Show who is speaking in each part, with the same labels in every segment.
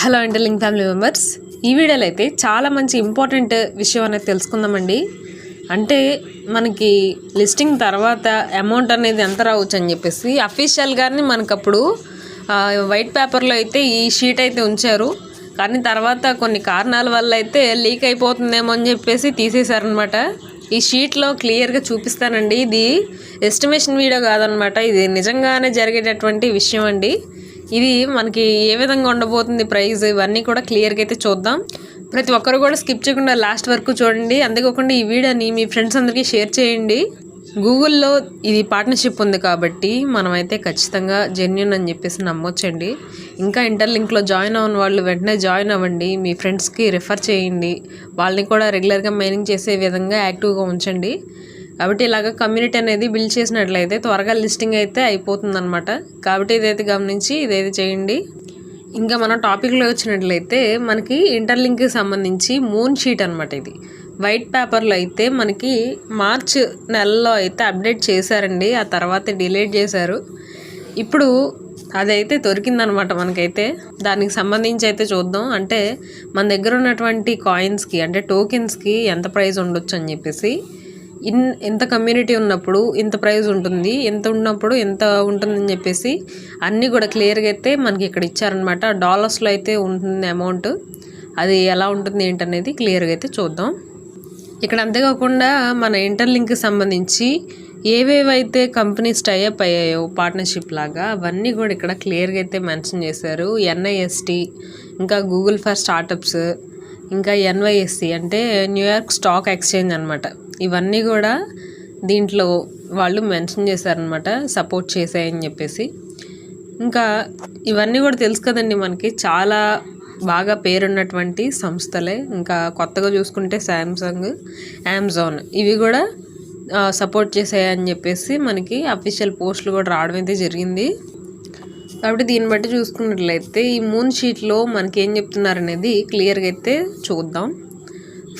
Speaker 1: Hello అండి link family members ఈ వీడియోలో అయితే చాలా మంచి ఇంపార్టెంట్ విషయం అనేది తెలుసుకుందామండి. అంటే మనకి లిస్టింగ్ తర్వాత అమౌంట్ అనేది ఎంత రావచ్చు అని చెప్పేసి అఫీషియల్గానే మనకు అప్పుడు వైట్ పేపర్లో అయితే ఈ షీట్ అయితే ఉంచారు. కానీ తర్వాత కొన్ని కారణాల వల్ల అయితే లీక్ అయిపోతుందేమో అని చెప్పేసి తీసేశారనమాట ఈ షీట్లో క్లియర్గా చూపిస్తానండి. ఇది ఎస్టిమేషన్ వీడియో కాదనమాట ఇది నిజంగానే జరిగేటటువంటి విషయం అండి. ఇది మనకి ఏ విధంగా ఉండబోతుంది ప్రైస్? ఇవన్నీ కూడా క్లియర్గా అయితే చూద్దాం. ప్రతి ఒక్కరు కూడా స్కిప్ చేయకుండా లాస్ట్ వరకు చూడండి. అంతేకాకుండా ఈ వీడియోని మీ ఫ్రెండ్స్ అందరికీ షేర్ చేయండి. గూగుల్లో ఇది పార్ట్నర్షిప్ ఉంది కాబట్టి మనమైతే ఖచ్చితంగా జెన్యున్ అని చెప్పేసి నమ్మొచ్చండి. ఇంకా ఇంటర్లింక్లో జాయిన్ అవ్వని వాళ్ళు వెంటనే జాయిన్ అవ్వండి. మీ ఫ్రెండ్స్కి రిఫర్ చేయండి. వాళ్ళని కూడా రెగ్యులర్గా మైనింగ్ చేసే విధంగా యాక్టివ్గా ఉంచండి. కాబట్టి ఇలాగ కమ్యూనిటీ అనేది బిల్డ్ చేసినట్లయితే త్వరగా లిస్టింగ్ అయితే అయిపోతుంది అనమాట కాబట్టి ఇదైతే గమనించి ఇదైతే చేయండి. ఇంకా మన టాపిక్లో వచ్చినట్లయితే మనకి ఇంటర్లింక్కి సంబంధించి మూన్ షీట్ అనమాట ఇది. వైట్ పేపర్లో అయితే మనకి మార్చ్ నెలలో అయితే అప్డేట్ చేశారండి. ఆ తర్వాత డిలేట్ చేశారు. ఇప్పుడు అదైతే దొరికిందనమాట మనకైతే. దానికి సంబంధించి అయితే చూద్దాం. అంటే మన దగ్గర ఉన్నటువంటి కాయిన్స్కి అంటే టోకెన్స్కి ఎంత ప్రైస్ ఉండొచ్చు అని చెప్పేసి. ఇన్ ఇంత కమ్యూనిటీ ఉన్నప్పుడు ఇంత ప్రైస్ ఉంటుంది ఎంత ఉన్నప్పుడు ఎంత ఉంటుందని చెప్పేసి అన్నీ కూడా క్లియర్గా అయితే మనకి ఇక్కడ ఇచ్చారనమాట డాలర్స్లో అయితే ఉంటుంది అమౌంట్ అది ఎలా ఉంటుంది ఏంటనేది క్లియర్గా అయితే చూద్దాం. ఇక్కడ అంతేకాకుండా మన ఇంటర్లింక్కి సంబంధించి ఏవేవైతే కంపెనీస్ టైఅప్ అయ్యాయో పార్ట్నర్షిప్ లాగా అవన్నీ కూడా ఇక్కడ క్లియర్గా అయితే మెన్షన్ చేశారు. ఎన్ఐఎస్టి ఇంకా గూగుల్ ఫర్ స్టార్టప్స్ ఇంకా ఎన్వైఎస్సి అంటే న్యూయార్క్ స్టాక్ ఎక్స్చేంజ్ అనమాట ఇవన్నీ కూడా దీంట్లో వాళ్ళు మెన్షన్ చేశారనమాట సపోర్ట్ చేశాయని చెప్పేసి. ఇంకా ఇవన్నీ కూడా తెలుసు కదండి మనకి చాలా బాగా పేరున్నటువంటి సంస్థలే. ఇంకా కొత్తగా చూసుకుంటే శాంసంగ్ అమెజాన్ ఇవి కూడా సపోర్ట్ చేసాయని చెప్పేసి మనకి అఫీషియల్ పోస్టులు కూడా రావడం అయితే జరిగింది. కాబట్టి దీన్ని బట్టి చూసుకున్నట్లయితే ఈ మూన్ షీట్లో మనకి ఏం చెప్తున్నారు అనేది క్లియర్గా అయితే చూద్దాం.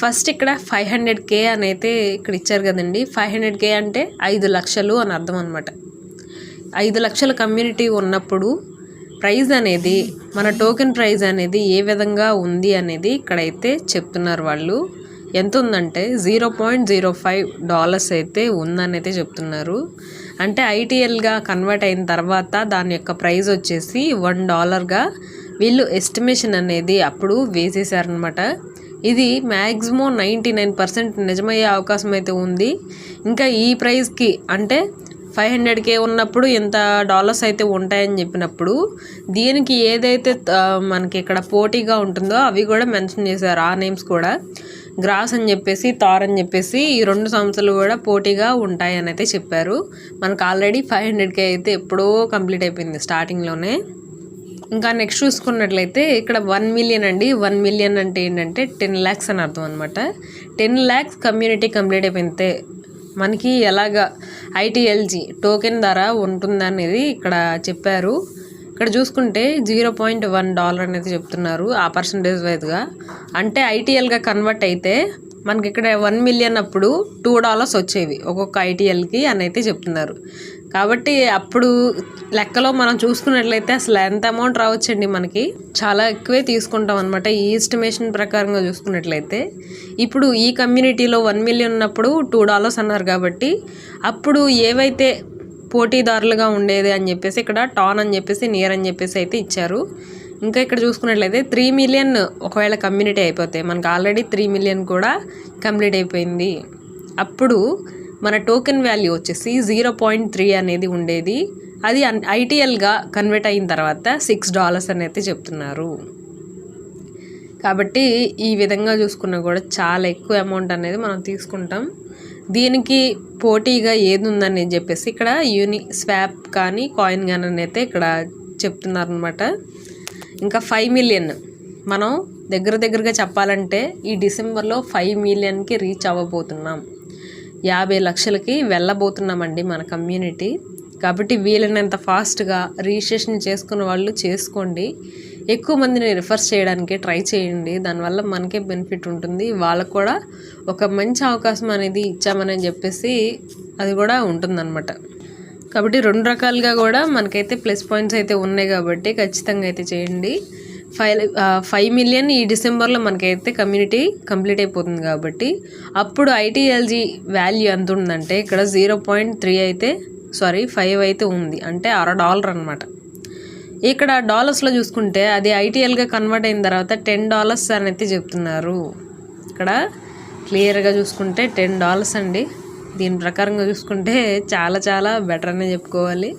Speaker 1: ఫస్ట్ ఇక్కడ ఫైవ్ హండ్రెడ్ కే అని అయితే ఇక్కడ ఇచ్చారు కదండి. ఫైవ్ హండ్రెడ్ కే అంటే ఐదు లక్షలు అని అర్థం అనమాట ఐదు లక్షల కమ్యూనిటీ ఉన్నప్పుడు ప్రైజ్ అనేది మన టోకెన్ ప్రైజ్ అనేది ఏ విధంగా ఉంది అనేది ఇక్కడైతే చెప్తున్నారు వాళ్ళు. ఎంత ఉందంటే zero point zero five dollars అయితే ఉందని అయితే చెప్తున్నారు. అంటే ఐటీఎల్గా కన్వర్ట్ అయిన తర్వాత దాని యొక్క ప్రైస్ వచ్చేసి వన్ డాలర్గా వీళ్ళు ఎస్టిమేషన్ అనేది అప్పుడు వేసేసారనమాట ఇది మ్యాక్సిమం నైంటీ నైన్ పర్సెంట్ నిజమయ్యే అవకాశం అయితే ఉంది. ఇంకా ఈ ప్రైస్కి అంటే ఫైవ్ హండ్రెడ్కే ఉన్నప్పుడు ఇంత డాలర్స్ అయితే ఉంటాయని చెప్పినప్పుడు దీనికి ఏదైతే మనకి ఇక్కడ పోటీగా ఉంటుందో అవి కూడా మెన్షన్ చేశారు. ఆ నేమ్స్ కూడా. గ్రాస్ అని చెప్పేసి తార్ అని చెప్పేసి ఈ రెండు సంస్థలు కూడా పోటీగా ఉంటాయని అయితే చెప్పారు. మనకు ఆల్రెడీ ఫైవ్ హండ్రెడ్కే అయితే ఎప్పుడో కంప్లీట్ అయిపోయింది స్టార్టింగ్లోనే ఇంకా నెక్స్ట్ చూసుకున్నట్లయితే ఇక్కడ వన్ మిలియన్ అండి. వన్ మిలియన్ అంటే ఏంటంటే టెన్ ల్యాక్స్ అని అర్థం అనమాట టెన్ ల్యాక్స్ కమ్యూనిటీ కంప్లీట్ అయిపోతే మనకి ఎలాగ ఐటీఎల్జీ టోకెన్ ధర ఉంటుందనేది ఇక్కడ చెప్పారు. ఇక్కడ చూసుకుంటే జీరో పాయింట్ వన్ డాలర్ అనేది చెప్తున్నారు ఆ పర్సంటేజ్ వైజ్గా. అంటే ఐటీఎల్గా కన్వర్ట్ అయితే మనకి ఇక్కడ వన్ మిలియన్ అప్పుడు టూ డాలర్స్ వచ్చేవి ఒక్కొక్క ఐటీఎల్కి అని అయితే చెప్తున్నారు. కాబట్టి అప్పుడు లెక్కలో మనం చూసుకున్నట్లయితే అసలు ఎంత అమౌంట్ రావచ్చండి మనకి? చాలా ఎక్కువే తీసుకుంటాం అనమాట ఈ ఎస్టిమేషన్ ప్రకారంగా చూసుకున్నట్లయితే. ఇప్పుడు ఈ కమ్యూనిటీలో వన్ మిలియన్ ఉన్నప్పుడు టూ డాలర్స్ అన్నారు కాబట్టి అప్పుడు ఏవైతే పోటీదారులుగా ఉండేది అని చెప్పేసి ఇక్కడ టాన్ అని చెప్పేసి నియర్ అని చెప్పేసి అయితే ఇచ్చారు. ఇంకా ఇక్కడ చూసుకున్నట్లయితే త్రీ మిలియన్ ఒకవేళ కమ్యూనిటీ అయిపోతే మనకు ఆల్రెడీ త్రీ మిలియన్ కూడా కంప్లీట్ అయిపోయింది. అప్పుడు మన టోకెన్ వాల్యూ వచ్చేసి జీరో పాయింట్ త్రీ అనేది ఉండేది. అది ఐటీఎల్గా కన్వర్ట్ అయిన తర్వాత సిక్స్ డాలర్స్ అని అయితే చెప్తున్నారు. కాబట్టి ఈ విధంగా చూసుకున్నా కూడా చాలా ఎక్కువ అమౌంట్ అనేది మనం తీసుకుంటాం. దీనికి పోటీగా ఏది ఉందని చెప్పేసి ఇక్కడ యూని స్వాప్ కానీ కాయిన్ కానీ అని అయితే ఇక్కడ చెప్తున్నారు అనమాట ఇంకా ఫైవ్ మిలియన్ మనం దగ్గర దగ్గరగా చెప్పాలంటే ఈ డిసెంబర్లో ఫైవ్ మిలియన్కి రీచ్ అవ్వబోతున్నాం. యాభై లక్షలకి వెళ్ళబోతున్నామండి మన కమ్యూనిటీ. కాబట్టి వీలైనంత ఫాస్ట్గా రిజిస్ట్రేషన్ చేసుకున్న వాళ్ళు చేసుకోండి. ఎక్కువ మందిని రిఫర్ చేయడానికి ట్రై చేయండి. దానివల్ల మనకే బెనిఫిట్ ఉంటుంది. వాళ్ళకు కూడా ఒక మంచి అవకాశం అనేది ఇచ్చామని చెప్పేసి అది కూడా ఉంటుందన్నమాట. కాబట్టి రెండు రకాలుగా కూడా మనకైతే ప్లస్ పాయింట్స్ అయితే ఉన్నాయి కాబట్టి ఖచ్చితంగా అయితే చేయండి. ఫైవ్ ఫైవ్ మిలియన్ ఈ డిసెంబర్లో మనకైతే కమ్యూనిటీ కంప్లీట్ అయిపోతుంది కాబట్టి అప్పుడు ఐటీఎల్జీ వాల్యూ ఎంత ఉందంటే ఇక్కడ జీరో పాయింట్ త్రీ అయితే సారీ ఫైవ్ అయితే ఉంది. అంటే అర డాలర్ అనమాట ఇక్కడ డాలర్స్లో చూసుకుంటే అది ఐటీఎల్గా కన్వర్ట్ అయిన తర్వాత టెన్ డాలర్స్ అని అయితే చెప్తున్నారు. ఇక్కడ క్లియర్గా చూసుకుంటే టెన్ డాలర్స్ అండి. దీని ప్రకారంగా చూసుకుంటే చాలా చాలా బెటర్ అనే చెప్పుకోవాలి.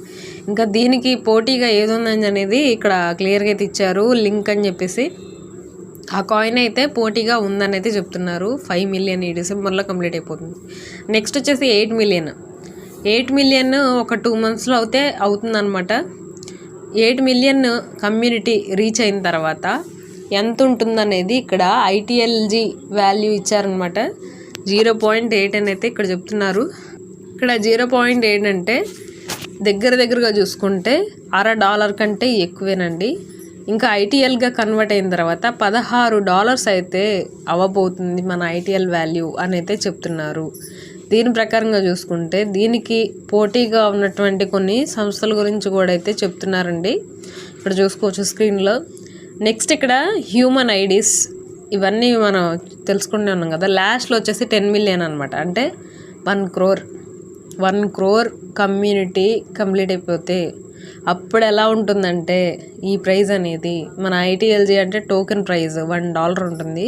Speaker 1: ఇంకా దీనికి పోటీగా ఏది ఉందని అనేది ఇక్కడ క్లియర్గా అయితే ఇచ్చారు లింక్ అని చెప్పేసి. ఆ కాయిన్ అయితే పోటీగా ఉందని అయితే చెప్తున్నారు. ఫైవ్ మిలియన్ ఈ డిసెంబర్లో కంప్లీట్ అయిపోతుంది. నెక్స్ట్ వచ్చేసి ఎయిట్ మిలియన్ ఎయిట్ మిలియన్ ఒక టూ మంత్స్లో అయితే అవుతుందన్నమాట. ఎయిట్ మిలియన్ కమ్యూనిటీ రీచ్ అయిన తర్వాత ఎంత ఉంటుందనేది ఇక్కడ ఐటీఎల్జీ వాల్యూ ఇచ్చారనమాట జీరో పాయింట్ ఎయిట్ అని అయితే ఇక్కడ చెప్తున్నారు. ఇక్కడ జీరో పాయింట్ ఎయిట్ అంటే దగ్గర దగ్గరగా చూసుకుంటే అర డాలర్ కంటే ఎక్కువేనండి. ఇంకా ఐటీఎల్గా కన్వర్ట్ అయిన తర్వాత పదహారు డాలర్స్ అయితే అవ్వబోతుంది మన ఐటీఎల్ వాల్యూ అని అయితే చెప్తున్నారు. దీని ప్రకారంగా చూసుకుంటే దీనికి పోటీగా ఉన్నటువంటి కొన్ని సంస్థల గురించి కూడా అయితే చెప్తున్నారండి. ఇక్కడ చూసుకోవచ్చు స్క్రీన్లో. నెక్స్ట్ ఇక్కడ హ్యూమన్ ఐడీస్ ఇవన్నీ మనం తెలుసుకునే ఉన్నాం కదా. లాస్ట్లో వచ్చేసి టెన్ మిలియన్ అనమాట అంటే one crore one crore community complete అయిపోతే అప్పుడు ఎలా ఉంటుందంటే ఈ ప్రైజ్ అనేది మన ఐటీఎల్జీ అంటే టోకెన్ ప్రైజ్ వన్ డాలర్ ఉంటుంది.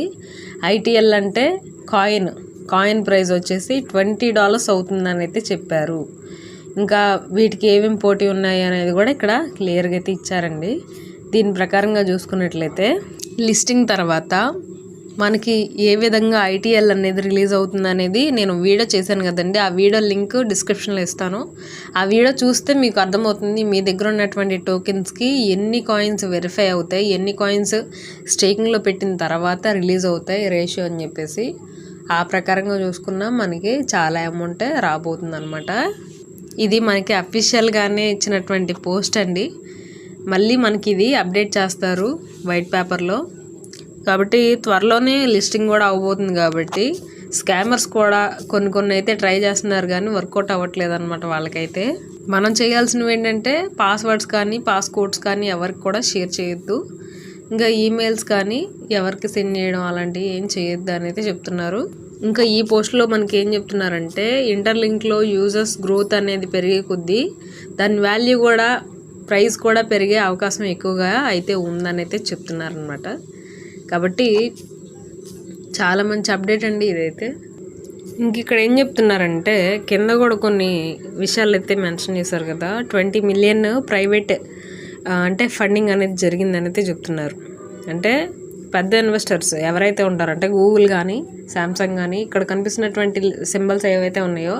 Speaker 1: ఐటీఎల్ అంటే కాయిన్ కాయిన్ ప్రైజ్ వచ్చేసి ట్వంటీ డాలర్స్ అవుతుందని అయితే చెప్పారు. ఇంకా వీటికి ఏమేమి పోటీ ఉన్నాయి అనేది కూడా ఇక్కడ క్లియర్గా అయితే ఇచ్చారండి. దీని ప్రకారంగా చూసుకున్నట్లయితే లిస్టింగ్ తర్వాత మనకి ఏ విధంగా ఐటీఎల్ అనేది రిలీజ్ అవుతుంది అనేది నేను వీడియో చేశాను కదండి. ఆ వీడియో లింక్ డిస్క్రిప్షన్లో ఇస్తాను. ఆ వీడియో చూస్తే మీకు అర్థమవుతుంది మీ దగ్గర ఉన్నటువంటి టోకెన్స్కి ఎన్ని కాయిన్స్ వెరిఫై అవుతాయి ఎన్ని కాయిన్స్ స్టేకింగ్లో పెట్టిన తర్వాత రిలీజ్ అవుతాయి రేషియో అని చెప్పేసి. ఆ ప్రకారంగా చూసుకున్నా మనకి చాలా అమౌంటే రాబోతుంది అనమాట ఇది మనకి అఫీషియల్గానే ఇచ్చినటువంటి పోస్ట్ అండి. మళ్ళీ మనకి ఇది అప్డేట్ చేస్తారు వైట్ పేపర్లో. కాబట్టి త్వరలోనే లిస్టింగ్ కూడా అవ్వబోతుంది కాబట్టి స్కామర్స్ కూడా కొన్ని కొన్ని అయితే ట్రై చేస్తున్నారు కానీ వర్కౌట్ అవ్వట్లేదు అనమాట వాళ్ళకైతే. మనం చేయాల్సినవి ఏంటంటే పాస్వర్డ్స్ కానీ పాస్కోడ్స్ కానీ ఎవరికి కూడా షేర్ చేయొద్దు. ఇంకా ఈమెయిల్స్ కానీ ఎవరికి సెండ్ చేయడం అలాంటివి ఏం చేయొద్దు అనేది చెప్తున్నారు. ఇంకా ఈ పోస్ట్లో మనకి ఏం చెప్తున్నారంటే ఇంటర్లింక్లో యూజర్స్ గ్రోత్ అనేది పెరిగే కొద్దీ దాని వాల్యూ కూడా ప్రైస్ కూడా పెరిగే అవకాశం ఎక్కువగా అయితే ఉందని అయితే చెప్తున్నారనమాట కాబట్టి చాలా మంచి అప్డేట్ అండి ఇదైతే. ఇంక ఇక్కడ ఏం చెప్తున్నారంటే కింద కూడా కొన్ని విషయాలు అయితే మెన్షన్ చేశారు కదా ట్వంటీ మిలియన్ ప్రైవేట్ అంటే ఫండింగ్ అనేది జరిగిందని అయితే చెప్తున్నారు. అంటే పెద్ద ఇన్వెస్టర్స్ ఎవరైతే ఉంటారో అంటే గూగుల్ కానీ శాంసంగ్ కానీ ఇక్కడ కనిపిస్తున్నటువంటి సింబల్స్ ఏవైతే ఉన్నాయో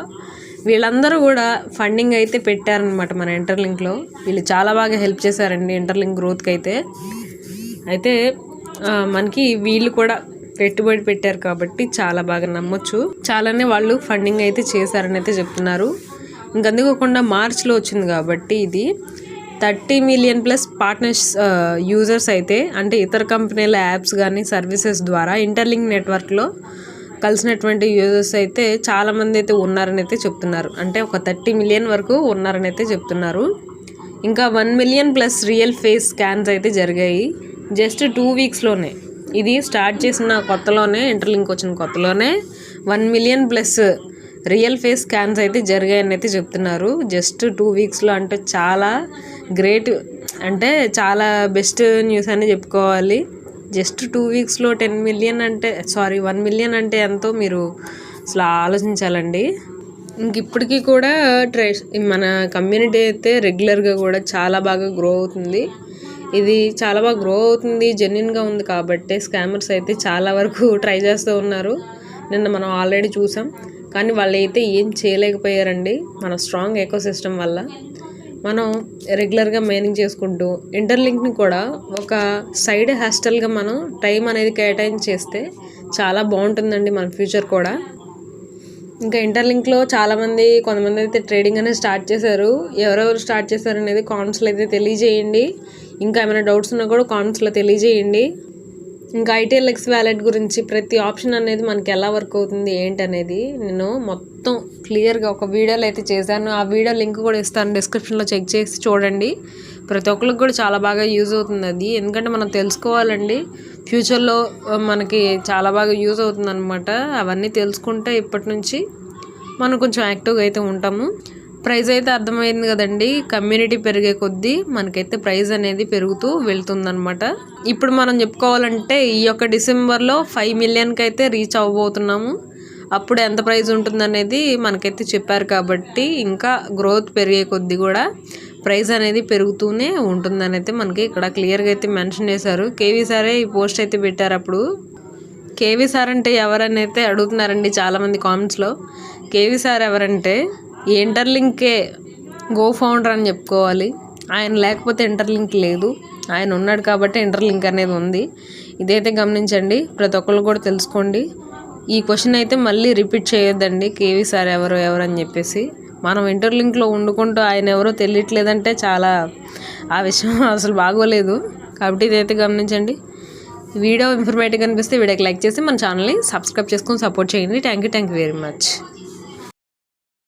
Speaker 1: వీళ్ళందరూ కూడా ఫండింగ్ అయితే పెట్టారనమాట మన ఇంటర్లింక్లో వీళ్ళు చాలా బాగా హెల్ప్ చేశారండి ఇంటర్లింక్ గ్రోత్కి అయితే. అయితే మనకి వీళ్ళు కూడా పెట్టుబడి పెట్టారు కాబట్టి చాలా బాగా నమ్మొచ్చు. చాలానే వాళ్ళు ఫండింగ్ అయితే చేశారని అయితే చెప్తున్నారు. ఇంక అందుకోకుండా మార్చ్లో వచ్చింది కాబట్టి ఇది thirty million plus partners users అయితే అంటే ఇతర కంపెనీల యాప్స్ కానీ సర్వీసెస్ ద్వారా ఇంటర్లింక్ నెట్వర్క్లో కలిసినటువంటి యూజర్స్ అయితే చాలామంది అయితే ఉన్నారని అయితే చెప్తున్నారు. అంటే ఒక థర్టీ మిలియన్ వరకు ఉన్నారని అయితే చెప్తున్నారు. ఇంకా one million plus real face scans అయితే జరిగాయి. జస్ట్ టూ వీక్స్లోనే. ఇది స్టార్ట్ చేసిన కొత్తలోనే ఇంటర్లింక్ వచ్చిన కొత్తలోనే. One million plus real face scans అయితే జరిగాయని అయితే చెప్తున్నారు. జస్ట్ టూ వీక్స్లో అంటే చాలా గ్రేట్ అంటే చాలా బెస్ట్ న్యూస్ అని చెప్పుకోవాలి. జస్ట్ టూ వీక్స్లో టెన్ మిలియన్ అంటే సారీ వన్ మిలియన్ అంటే ఎంతో మీరు అసలు ఆలోచించాలండి. ఇంక ఇప్పటికీ కూడా ట్రే మన కమ్యూనిటీ అయితే రెగ్యులర్గా కూడా చాలా బాగా గ్రో అవుతుంది. ఇది చాలా బాగా గ్రో అవుతుంది జెన్యున్గా ఉంది కాబట్టి స్కామర్స్ అయితే చాలా వరకు ట్రై చేస్తూ ఉన్నారు. నిన్న మనం ఆల్రెడీ చూసాం. కానీ వాళ్ళు అయితే ఏం చేయలేకపోయారండి మన స్ట్రాంగ్ ఎకో సిస్టమ్ వల్ల. మనం రెగ్యులర్గా మైనింగ్ చేసుకుంటూ ఇంటర్లింక్ని కూడా ఒక సైడ్ హాస్టల్గా మనం టైం అనేది కేటాయించి చేస్తే చాలా బాగుంటుందండి మన ఫ్యూచర్ కూడా. ఇంకా ఇంటర్లింక్లో చాలామంది కొంతమంది అయితే ట్రేడింగ్ అనేది స్టార్ట్ చేశారు. ఎవరెవరు స్టార్ట్ చేశారు అనేది కామెంట్స్లో అయితే తెలియజేయండి. ఇంకా ఏమైనా డౌట్స్ ఉన్నా కూడా కామెంట్స్లో తెలియజేయండి. ఇంకా ఐటీఎల్ఎక్స్ వ్యాలెట్ గురించి ప్రతి ఆప్షన్ అనేది మనకి ఎలా వర్క్ అవుతుంది ఏంటి అనేది నేను మొత్తం క్లియర్గా ఒక వీడియోలో అయితే చేశాను. ఆ వీడియో లింక్ కూడా ఇస్తాను డిస్క్రిప్షన్లో చెక్ చేసి చూడండి. ప్రతి ఒక్కరికి కూడా చాలా బాగా యూజ్ అవుతుంది అది. ఎందుకంటే మనం తెలుసుకోవాలండి ఫ్యూచర్లో మనకి చాలా బాగా యూజ్ అవుతుంది అనమాట అవన్నీ తెలుసుకుంటే ఇప్పటి నుంచి మనం కొంచెం యాక్టివ్గా అయితే ఉంటాము. ప్రైజ్ అయితే అర్థమైంది కదండి. కమ్యూనిటీ పెరిగే కొద్దీ మనకైతే ప్రైజ్ అనేది పెరుగుతూ వెళ్తుందనమాట ఇప్పుడు మనం చెప్పుకోవాలంటే ఈ యొక్క డిసెంబర్లో ఫైవ్ మిలియన్కి అయితే రీచ్ అవ్వబోతున్నాము. అప్పుడు ఎంత ప్రైజ్ ఉంటుందనేది మనకైతే చెప్పారు కాబట్టి ఇంకా గ్రోత్ పెరిగే కొద్దీ కూడా ప్రైజ్ అనేది పెరుగుతూనే ఉంటుందని అయితే మనకి ఇక్కడ క్లియర్గా అయితే మెన్షన్ చేశారు. కేవీ సారే ఈ పోస్ట్ అయితే పెట్టారు అప్పుడు. కేవీ సార్ అంటే ఎవరని అయితే అడుగుతున్నారండి చాలామంది కామెంట్స్లో కేవీ సార్ ఎవరంటే ఇంటర్లింకే గో ఫౌండర్ అని చెప్పుకోవాలి. ఆయన లేకపోతే ఇంటర్లింక్ లేదు. ఆయన ఉన్నాడు కాబట్టి ఇంటర్లింక్ అనేది ఉంది. ఇదైతే గమనించండి. ప్రతి ఒక్కళ్ళు కూడా తెలుసుకోండి. ఈ క్వశ్చన్ అయితే మళ్ళీ రిపీట్ చేయొద్దండి. కేవీ సార్ ఎవరు ఎవరు అని చెప్పేసి. మనం ఇంటర్లింక్లో వండుకుంటూ ఆయన ఎవరో తెలియట్లేదంటే చాలా ఆ విషయం అసలు బాగోలేదు. కాబట్టి ఇదైతే గమనించండి. వీడియో ఇన్ఫర్మేటివ్ అనిపిస్తే వీడియోకి లైక్ చేసి మన ఛానల్ని సబ్స్క్రైబ్ చేసుకొని సపోర్ట్ చేయండి. Thank you thank you very much.